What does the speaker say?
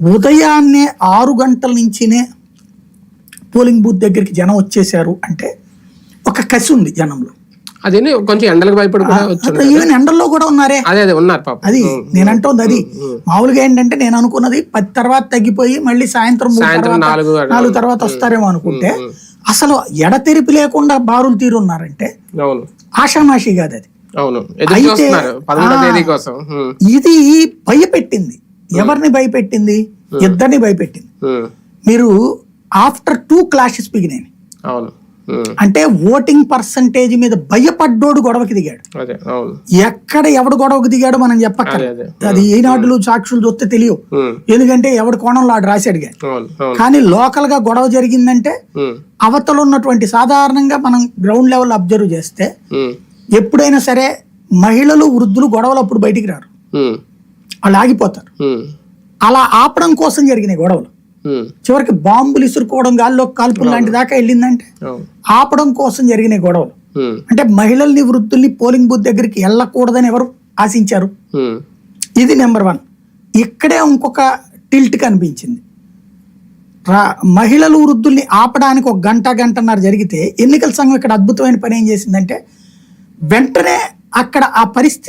ఉదయాన్నే ఆరు గంటల నుంచినే పోలింగ్ బూత్ దగ్గరికి జనం వచ్చేసారు అంటే ఒక కసి ఉంది జనంలో. అదే కొంచెం ఎండలకు భయపడి ఈవెన్ ఎండల్లో కూడా ఉన్నారే. అదే అదే ఉన్నారు పాప. అది నేను అంటోంది అది మామూలుగా ఏంటంటే నేను అనుకున్నది పది తర్వాత తగ్గిపోయి మళ్ళీ సాయంత్రం నాలుగు తర్వాత వస్తారేమో అనుకుంటే అసలు ఎడతెరిపి లేకుండా బారులు తీరున్నారంటే ఆషామాషి కాదు అది అవును అయితే- ఇది భయపెట్టింది. ఎవరిని భయపెట్టింది? ఇద్దరిని భయపెట్టింది. మీరు ఆఫ్టర్ టూ క్లాషెస్ బిగినాయి. ఉమ్, అంటే ఓటింగ్ పర్సంటేజ్ మీద భయపడ్డోడు గొడవకి దిగాడు. ఎక్కడ ఎవడు గొడవకు దిగాడో మనం చెప్పక్క అదే ఈనాడులు సాక్షులు చూస్తే తెలియవు. ఎందుకంటే ఎవడి కోణంలో ఆడు రాశాడు కానీ లోకల్గా గొడవ జరిగిందంటే అవతల ఉన్నటువంటి సాధారణంగా మనం గ్రౌండ్ లెవెల్ అబ్జర్వ్ చేస్తే ఎప్పుడైనా సరే మహిళలు వృద్ధులు గొడవలు అప్పుడు బయటికి రారు. వాళ్ళు ఆగిపోతారు. అలా ఆపడం కోసం జరిగినాయి గొడవలు. చివరికి బాంబులు ఇసురుకోవడం గాల్లో కాల్పులు లాంటి దాకా వెళ్ళిందంటే ఆపడం కోసం జరిగినాయి గొడవలు. అంటే మహిళల్ని వృద్ధుల్ని పోలింగ్ బూత్ దగ్గరికి వెళ్ళకూడదని ఎవరు ఆశించారు? ఇది నెంబర్ వన్. ఇక్కడే ఇంకొక టిల్ట్ కనిపించింది. మహిళలు వృద్ధుల్ని ఆపడానికి ఒక గంట గంటన్నర జరిగితే ఎన్నికల సంఘం ఇక్కడ అద్భుతమైన పని ఏం చేసిందంటే వెంటనే అక్కడ ఆ పరిస్థితి